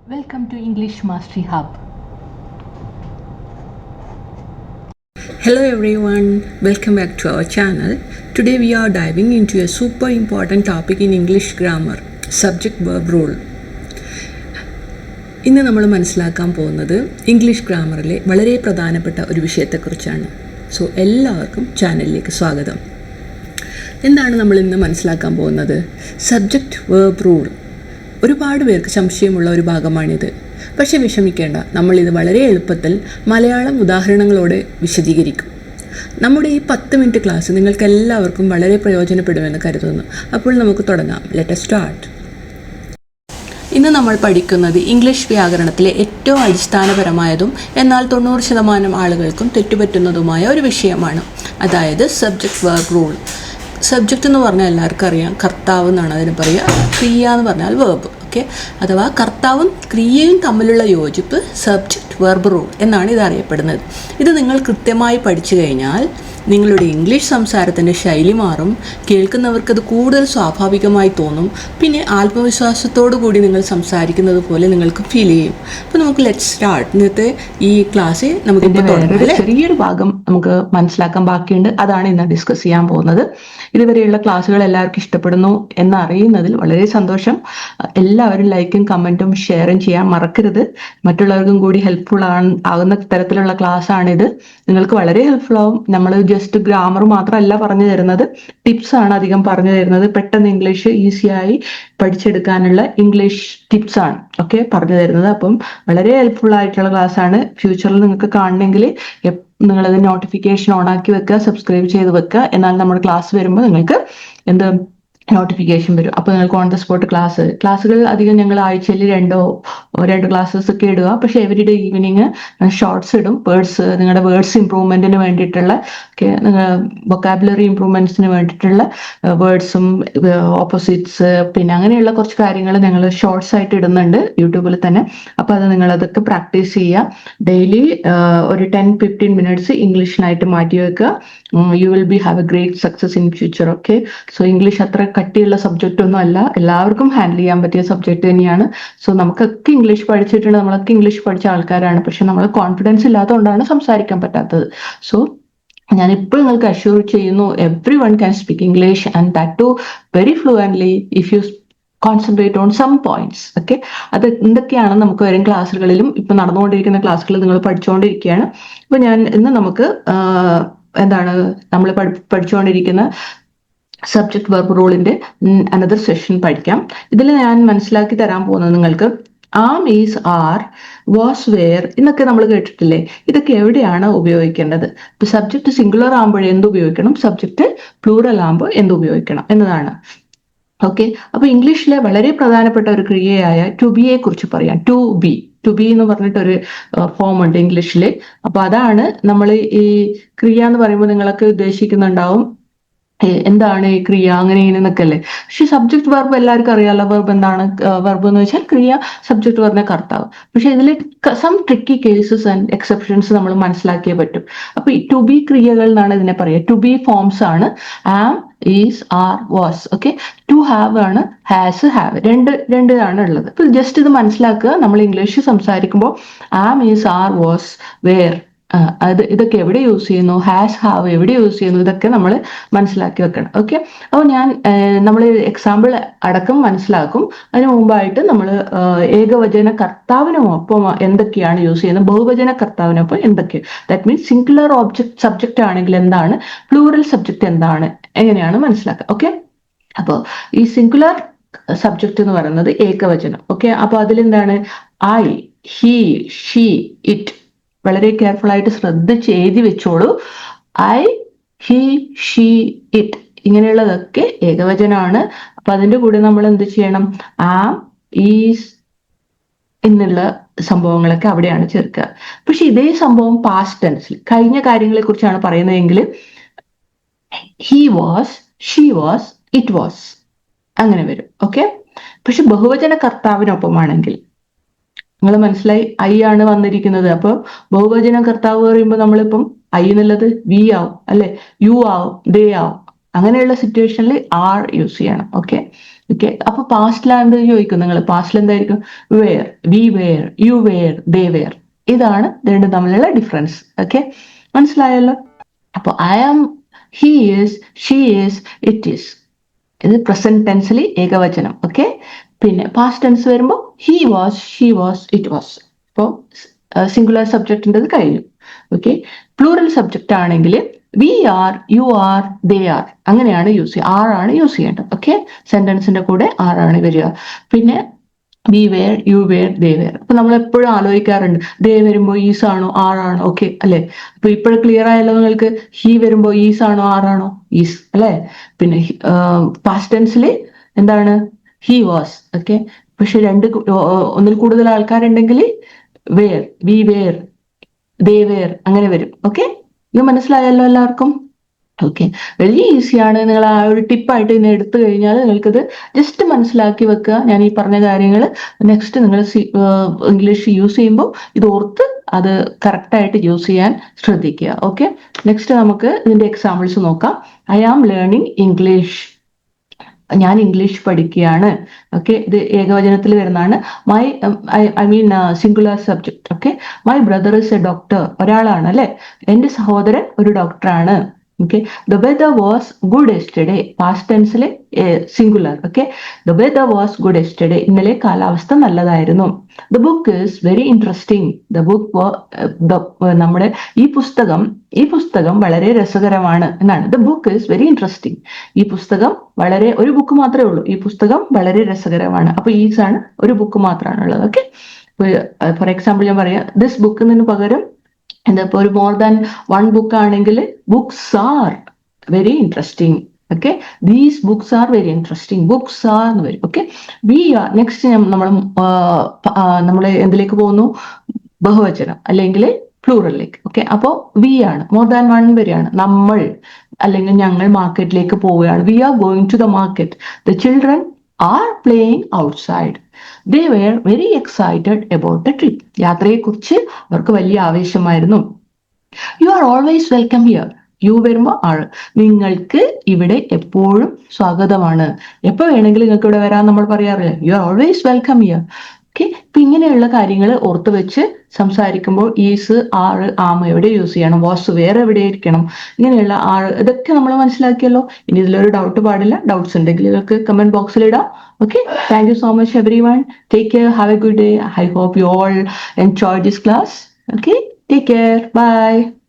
Welcome to English Mastery Hub. Hello everyone, welcome back to our channel. Today we are diving into a super important topic in English grammar subject verb rule. ഇന്ന് നമ്മൾ മനസ്സിലാക്കാൻ പോകുന്നത് English ഗ്രാമറിലെ വളരെ പ്രധാനപ്പെട്ട ഒരു വിഷയത്തെക്കുറിച്ചാണ് so എല്ലാവർക്കും ചാനലിലേക്ക് സ്വാഗതം എന്താണ് നമ്മൾ ഇന്ന് മനസ്സിലാക്കാൻ പോകുന്നത് സബ്ജക്റ്റ് വേർബ് റൂൾ ഒരുപാട് പേർക്ക് സംശയമുള്ള ഒരു ഭാഗമാണിത്. പക്ഷെ വിഷമിക്കേണ്ട നമ്മളിത് വളരെ എളുപ്പത്തിൽ മലയാളം ഉദാഹരണങ്ങളോടെ വിശദീകരിക്കും. നമ്മുടെ ഈ പത്ത് മിനിറ്റ് ക്ലാസ് നിങ്ങൾക്ക് എല്ലാവർക്കും വളരെ പ്രയോജനപ്പെടുമെന്ന് കരുതുന്നു. അപ്പോൾ നമുക്ക് തുടങ്ങാം. ലെറ്റ് സ്റ്റാർട്ട് ഇന്ന് നമ്മൾ പഠിക്കുന്നത് ഇംഗ്ലീഷ് വ്യാകരണത്തിലെ ഏറ്റവും അടിസ്ഥാനപരമായതും എന്നാൽ തൊണ്ണൂറ് ശതമാനം ആളുകൾക്കും തെറ്റുപറ്റുന്നതുമായ ഒരു വിഷയമാണ്. അതായത് സബ്ജക്റ്റ് വേർബ് റൂൾ സബ്ജക്റ്റ് എന്ന് പറഞ്ഞാൽ എല്ലാവർക്കും അറിയാം. കർത്താവ് എന്നാണ് അതിന് പറയുക. ക്രിയ എന്ന് പറഞ്ഞാൽ വേർബ് ഓക്കെ അഥവാ കർത്താവും ക്രിയയും തമ്മിലുള്ള യോജിപ്പ് സബ്ജക്റ്റ് വെർബ് റൂൾ എന്നാണ് ഇത് അറിയപ്പെടുന്നത്. ഇത് നിങ്ങൾ കൃത്യമായി പഠിച്ചു കഴിഞ്ഞാൽ നിങ്ങളുടെ ഇംഗ്ലീഷ് സംസാരത്തിന്റെ ശൈലി മാറും കേൾക്കുന്നവർക്കത് കൂടുതൽ സ്വാഭാവികമായി തോന്നും പിന്നെ ആത്മവിശ്വാസത്തോടു കൂടി നിങ്ങൾ സംസാരിക്കുന്നത് പോലെ നിങ്ങൾക്ക് ഫീൽ ചെയ്യും. അപ്പോൾ നമുക്ക് ലെറ്റ് സ്റ്റാർട്ട് ഇന്നത്തെ ഈ ക്ലാസ് നമുക്ക് ചെറിയൊരു ഭാഗം നമുക്ക് മനസ്സിലാക്കാൻ ബാക്കിയുണ്ട്. അതാണ് ഇന്ന് ഡിസ്കസ് ചെയ്യാൻ പോകുന്നത്. ഇതുവരെയുള്ള ക്ലാസ്സുകൾ എല്ലാവർക്കും ഇഷ്ടപ്പെടുന്നു എന്നറിയുന്നതിൽ വളരെ സന്തോഷം. എല്ലാവരും ലൈക്കും കമന്റും ഷെയറും ചെയ്യാൻ മറക്കരുത്. മറ്റുള്ളവർക്കും കൂടി ഹെൽപ്ഫുൾ ആകുന്ന തരത്തിലുള്ള ക്ലാസ് ആണിത്. നിങ്ങൾക്ക് വളരെ ഹെൽപ്ഫുൾ ആവും. നമ്മൾ ജസ്റ്റ് ഗ്രാമർ മാത്രമല്ല പറഞ്ഞു തരുന്നത്. ടിപ്സ് ആണ് അധികം പറഞ്ഞു തരുന്നത്. പെട്ടെന്ന് ഇംഗ്ലീഷ് ഈസിയായി പഠിച്ചെടുക്കാനുള്ള ഇംഗ്ലീഷ് ടിപ്സ് ആണ്. ഓക്കെ പറഞ്ഞു തരുന്നത്. അപ്പം വളരെ ഹെൽപ്ഫുൾ ആയിട്ടുള്ള ക്ലാസ് ആണ്. ഫ്യൂച്ചറിൽ നിങ്ങൾക്ക് കാണണമെങ്കിൽ നിങ്ങളത് നോട്ടിഫിക്കേഷൻ ഓൺ ആക്കി വെക്കുക സബ്സ്ക്രൈബ് ചെയ്ത് വെക്കുക. എന്നാൽ നമ്മുടെ ക്ലാസ് വരുമ്പോൾ നിങ്ങൾക്ക് എന്ത് നോട്ടിഫിക്കേഷൻ വരും. അപ്പോൾ നിങ്ങൾക്ക് ഓൺ ദ സ്പോട്ട് ക്ലാസ് ക്ലാസ്സുകൾ അധികം ഞങ്ങൾ ആഴ്ചയിൽ രണ്ടോ രണ്ട് ക്ലാസ്സസ് ഒക്കെ ഇടുക. പക്ഷേ എവറി ഡേ ഈവനിങ് ഷോർട്സ് ഇടും. വേർഡ്സ് നിങ്ങളുടെ വേർഡ്സ് ഇമ്പ്രൂവ്മെന്റിന് വേണ്ടിയിട്ടുള്ള വൊക്കാബുലറി ഇമ്പ്രൂവ്മെന്റ്സിന് വേണ്ടിയിട്ടുള്ള വേർഡ്സും ഓപ്പോസിറ്റ്സ് പിന്നെ അങ്ങനെയുള്ള കുറച്ച് കാര്യങ്ങൾ ഞങ്ങൾ ഷോർട്സ് ആയിട്ട് ഇടുന്നുണ്ട് യൂട്യൂബിൽ തന്നെ. അപ്പോൾ അത് നിങ്ങൾ അതൊക്കെ പ്രാക്ടീസ് ചെയ്യുക. ഡെയിലി ഒരു ടെൻ ഫിഫ്റ്റീൻ മിനിറ്റ്സ് ഇംഗ്ലീഷിനായിട്ട് മാറ്റി വെക്കുക. You will be have a great success in future okay so English അത്ര കട്ടിയുള്ള സബ്ജക്റ്റ് ഒന്നും അല്ല. എല്ലാവർക്കും ഹാൻഡിൽ ചെയ്യാൻ പറ്റിയ സബ്ജക്റ്റ് തന്നെയാണ്. സോ നമുക്കൊക്കെ ഇംഗ്ലീഷ് പഠിച്ചിട്ടുണ്ട്. നമ്മളൊക്കെ ഇംഗ്ലീഷ് പഠിച്ച ആൾക്കാരാണ്. പക്ഷെ നമ്മൾ കോൺഫിഡൻസ് ഇല്ലാത്തതുകൊണ്ടാണ് സംസാരിക്കാൻ പറ്റാത്തത്. സോ ഞാൻ ഇപ്പോൾ നിങ്ങൾക്ക് അഷ്യൂർ ചെയ്യുന്നു every one can speak English and that too very fluently if you concentrate on some points okay അത് എന്തൊക്കെയാണ് നമുക്ക് വരും ക്ലാസ്സുകളിലും? ഇപ്പൊ നടന്നുകൊണ്ടിരിക്കുന്ന ക്ലാസ്സുകൾ നിങ്ങൾ പഠിച്ചുകൊണ്ടിരിക്കുകയാണ്. അപ്പൊ ഞാൻ ഇന്ന് നമുക്ക് എന്താണ് നമ്മൾ പഠിച്ചുകൊണ്ടിരിക്കുന്ന സബ്ജക്ട് വെർബ് റൂളിന്റെ അനദർ സെഷൻ പഠിക്കാം. ഇതിൽ ഞാൻ മനസ്സിലാക്കി തരാൻ പോകുന്നത് നിങ്ങൾക്ക് am is are was were എന്നൊക്കെ നമ്മൾ കേട്ടിട്ടില്ലേ? ഇതൊക്കെ എവിടെയാണ് ഉപയോഗിക്കേണ്ടത്? ഇപ്പൊ സബ്ജക്ട് സിംഗുലർ ആകുമ്പോൾ എന്ത് ഉപയോഗിക്കണം? സബ്ജക്ട് പ്ലൂറൽ ആകുമ്പോൾ എന്ത് ഉപയോഗിക്കണം? എന്നതാണ്. ഓക്കെ അപ്പൊ ഇംഗ്ലീഷിലെ വളരെ പ്രധാനപ്പെട്ട ഒരു ക്രിയയായ ടു ബിയെ കുറിച്ച് പറയാം. ടു ബി ടു ബി എന്ന് പറഞ്ഞിട്ട് ഒരു ഫോം ഉണ്ട് ഇംഗ്ലീഷിൽ അപ്പൊ അതാണ് നമ്മൾ ഈ ക്രിയ എന്ന് പറയുമ്പോൾ നിങ്ങളൊക്കെ ഉദ്ദേശിക്കുന്നുണ്ടാവും. എന്താണ് ക്രിയ അങ്ങനെ എന്നൊക്കെ അല്ലേ പക്ഷെ സബ്ജക്ട് വെർബ് എല്ലാവർക്കും അറിയാലോ വെർബ് എന്താണ്? വെർബ് എന്ന് വെച്ചാൽ ക്രിയ സബ്ജക്ട് വെർബിനെ കർത്താവ്. പക്ഷെ ഇതിൽ some tricky cases and exceptions നമ്മൾ മനസ്സിലാക്കിയേ പറ്റും. അപ്പൊ ടു ബി ക്രിയകൾ എന്നാണ് ഇതിനെ പറയുക. ടു ബി ഫോംസ് ആണ് am is are was okay to have ആണ് ഹാസ് ഹാവ് രണ്ട് രണ്ട് ആണ് ഉള്ളത്. അപ്പൊ ജസ്റ്റ് ഇത് മനസ്സിലാക്കുക. നമ്മൾ ഇംഗ്ലീഷ് സംസാരിക്കുമ്പോൾ am is are was were അത് ഇതൊക്കെ എവിടെ യൂസ് ചെയ്യുന്നു? ഹാഷ് ഹാവ് എവിടെ യൂസ് ചെയ്യുന്നു? ഇതൊക്കെ നമ്മൾ മനസ്സിലാക്കി വെക്കണം. ഓക്കെ അപ്പോൾ ഞാൻ നമ്മൾ എക്സാമ്പിൾ അടക്കം മനസ്സിലാക്കും. അതിന് മുമ്പായിട്ട് നമ്മൾ ഏകവചന കർത്താവിനൊപ്പം എന്തൊക്കെയാണ് യൂസ് ചെയ്യുന്നത്? ബഹുവചന കർത്താവിനൊപ്പം എന്തൊക്കെ? That means singular object subject ആണെങ്കിൽ എന്താണ്? പ്ലൂറൽ സബ്ജക്റ്റ് എന്താണ്? എങ്ങനെയാണ് മനസ്സിലാക്കുക? ഓക്കെ അപ്പോൾ ഈ സിംഗുലർ സബ്ജക്റ്റ് എന്ന് പറയുന്നത് ഏകവചനം. ഓക്കെ അപ്പൊ അതിലെന്താണ്? ഐ ഹി ഷീ ഇറ്റ് വളരെ കെയർഫുൾ ആയിട്ട് ശ്രദ്ധിച്ച് എഴുതി വെച്ചോളൂ. ഐ ഹി ഷീ ഇറ്റ് ഇങ്ങനെയുള്ളതൊക്കെ ഏകവചനമാണ് അപ്പൊ അതിന്റെ കൂടെ നമ്മൾ എന്ത് ചെയ്യണം? ആ ഈസ് എന്നുള്ള സംഭവങ്ങളൊക്കെ അവിടെയാണ് ചേർക്കുക. പക്ഷെ ഇതേ സംഭവം പാസ്റ്റ് ടെൻസിൽ കഴിഞ്ഞ കാര്യങ്ങളെ കുറിച്ചാണ് പറയുന്നതെങ്കിൽ he was she was it was അങ്ങനെ വരും. ഓക്കെ പക്ഷെ ബഹുവചന കർത്താവിനൊപ്പമാണെങ്കിൽ നിങ്ങൾ മനസ്സിലായി? ഐ ആണ് വന്നിരിക്കുന്നത്. അപ്പൊ ബഹുവചന കർത്താവ് പറയുമ്പോൾ നമ്മളിപ്പം ഐ എന്നുള്ളത് വി ആവും അല്ലെ? യു ആവും ദേ ആവും. അങ്ങനെയുള്ള സിറ്റുവേഷനിൽ ആർ യൂസ് ചെയ്യണം. ഓക്കെ ഓക്കെ അപ്പൊ പാസ്റ്റിലാണ്ട് ചോദിക്കും നിങ്ങൾ പാസ്റ്റിൽ എന്തായിരിക്കും? Were we were you were they were ഇതാണ് രണ്ടും തമ്മിലുള്ള ഡിഫറൻസ് ഓക്കെ മനസ്സിലായല്ലോ? അപ്പൊ I am he is she is it is ഇത് പ്രസന്റ് ടെൻസിൽ ഏകവചനം. ഓക്കെ പിന്നെ പാസ്റ്റ് ടെൻസ് വരുമ്പോൾ he was she was it was അപ്പോൾ സിംഗുലർ സബ്ജക്റ്റിന്റെത് കഴിഞ്ഞു. ഓക്കെ പ്ലൂറൽ സബ്ജക്റ്റ് ആണെങ്കിൽ we are you are they are അങ്ങനെയാണ് യൂസ് ചെയ്യുക. ആർ ആണ് യൂസ് ചെയ്യേണ്ടത്. ഓക്കെ സെന്റൻസിന്റെ കൂടെ ആർ ആണ് വരിക. പിന്നെ we were you were they were അപ്പൊ നമ്മൾ എപ്പോഴും ആലോചിക്കാറുണ്ട്. ദേ വരുമ്പോൾ ഈസ് ആണോ ആർ ആണോ? ഓക്കെ അല്ലെ? അപ്പൊ ഇപ്പോഴും ക്ലിയർ ആയല്ലോ നിങ്ങൾക്ക്. ഹി വരുമ്പോൾ ഈസ് ആണോ ആർ ആണോ? ഈസ് അല്ലെ? പിന്നെ പാസ്റ്റ് ടെൻസിൽ എന്താണ്? ഹി വാസ് ഓക്കെ പക്ഷെ രണ്ട് ഒന്നിൽ കൂടുതൽ ആൾക്കാരുണ്ടെങ്കിൽ were we were they were അങ്ങനെ വരും. ഓക്കെ ഇത് മനസ്സിലായല്ലോ എല്ലാവർക്കും? ഓക്കെ വലിയ ഈസിയാണ് നിങ്ങൾ ആ ഒരു ടിപ്പായിട്ട് ഇന്ന് എടുത്തു കഴിഞ്ഞാൽ നിങ്ങൾക്കിത് ജസ്റ്റ് മനസ്സിലാക്കി വെക്കുക. ഞാൻ ഈ പറഞ്ഞ കാര്യങ്ങൾ നെക്സ്റ്റ് നിങ്ങൾ ഇംഗ്ലീഷ് യൂസ് ചെയ്യുമ്പോൾ ഇത് ഓർത്ത് അത് കറക്റ്റായിട്ട് യൂസ് ചെയ്യാൻ ശ്രദ്ധിക്കുക. ഓക്കെ നെക്സ്റ്റ് നമുക്ക് ഇതിന്റെ എക്സാമ്പിൾസ് നോക്കാം. ഐ ആം ലേണിംഗ് ഇംഗ്ലീഷ് ഞാൻ ഇംഗ്ലീഷ് പഠിക്കുകയാണ്. ഓക്കെ ഇത് ഏകവചനത്തിൽ വരുന്നതാണ്. My I mean singular subject okay my brother is a doctor ഒരാളാണ് അല്ലെ? എന്റെ സഹോദരൻ ഒരു ഡോക്ടറാണ് okay the weather was good yesterday past ടെൻസിലെ singular okay the weather was good yesterday ഇന്നലെ കാലാവസ്ഥ നല്ലതായിരുന്നു. The book is very interesting the book നമ്മുടെ ഈ പുസ്തകം ഈ പുസ്തകം വളരെ രസകരമാണ് എന്നാണ്. The book is very interesting ഈ പുസ്തകം വളരെ ഒരു ബുക്ക് മാത്രമേ ഉള്ളൂ. ഈ പുസ്തകം വളരെ രസകരമാണ്. അപ്പൊ ഈസ് ആണ് ഒരു ബുക്ക് മാത്രമാണ് ഉള്ളത്. ഓക്കെ ഫോർ എക്സാമ്പിൾ ഞാൻ പറയാം ദിസ് ബുക്കിന് പകരം ഇപ്പൊ ഒരു മോർ ദാൻ വൺ ബുക്ക് ആണെങ്കിൽ books are very interesting okay these books are very interesting books are എന്ന് വരും ഓക്കെ വി ആർ നെക്സ്റ്റ് നമ്മൾ നമ്മൾ എന്തിലേക്ക് പോകുന്നു? ബഹുവചനം അല്ലെങ്കിൽ പ്ലൂറലിലേക്ക് ഓക്കെ അപ്പോൾ വി ആണ് മോർ ദാൻ വൺ വരെയാണ്. നമ്മൾ അല്ലെങ്കിൽ ഞങ്ങൾ മാർക്കറ്റിലേക്ക് പോവുകയാണ്. We are going to the market the children are playing outside they were very excited about the trip യാത്രയെക്കുറിച്ച് അവർക്ക് വലിയ ആവേശമായിരുന്നു. You are always welcome here you വരുമ്പോൾ ആൾ നിങ്ങൾക്ക് ഇവിടെ എപ്പോഴും സ്വാഗതമാണ്. എപ്പോ വേണമെങ്കിലും നിങ്ങൾക്ക് ഇവിടെ വരാൻ നമ്മൾ പറയാറില്ല? You are always welcome here okay ഇപ്പൊ ഇങ്ങനെയുള്ള കാര്യങ്ങൾ ഓർത്ത് വെച്ച് സംസാരിക്കുമ്പോൾ ഈസ് ആറ് ആമ എവിടെ യൂസ് ചെയ്യണം? വാസ് വേറെ എവിടെ ഇരിക്കണം? ഇങ്ങനെയുള്ള ആറ് ഇതൊക്കെ നമ്മൾ മനസ്സിലാക്കിയല്ലോ? ഇനി ഇതിലൊരു ഡൗട്ട് പാടില്ല. ഡൗട്ട്സ് ഉണ്ടെങ്കിൽ നിങ്ങൾക്ക് കമന്റ് ബോക്സിൽ ഇടാം. Okay thank you so much every one take care have a good day I hope you all enjoy this class okay take care bye.